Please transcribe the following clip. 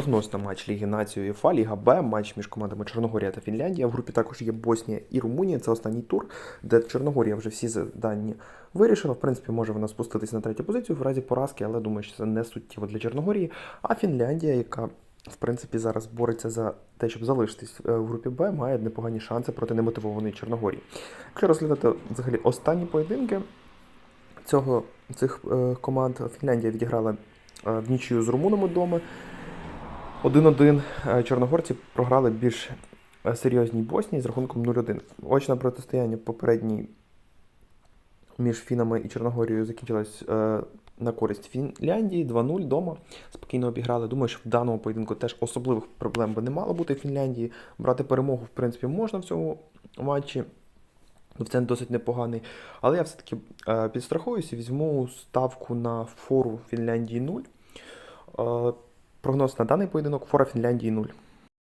прогноз на матч Ліги Нації УЄФА, Ліга Б, матч між командами Чорногорія та Фінляндія. В групі також є Боснія і Румунія. Це останній тур, де Чорногорія вже всі завдання вирішила. В принципі, може вона спуститися на третю позицію в разі поразки, але думаю, що це не суттєво для Чорногорії. А Фінляндія, яка в принципі зараз бореться за те, щоб залишитись е, в групі Б, має непогані шанси проти немотивованої Чорногорії. Якщо розглядати взагалі останні поєдинки цього цих е, команд, Фінляндія відіграла е, в нічию з румунами вдома. 1-1 Е, чорногорці програли більш е, серйозній Боснії з рахунком 0-1. Очне протистояння попередній між Фінами і Чорногорією закінчилось е, на користь Фінляндії 2-0 вдома. Спокійно обіграли. Думаю, що в даному поєдинку теж особливих проблем би не мало бути в Фінляндії. Брати перемогу, в принципі, можна в цьому матчі. Коефіцієнт досить непоганий. Але я все-таки е, підстрахуюся візьму ставку на фору Фінляндії 0. Е, прогноз на даний поєдинок фора Фінляндії 0.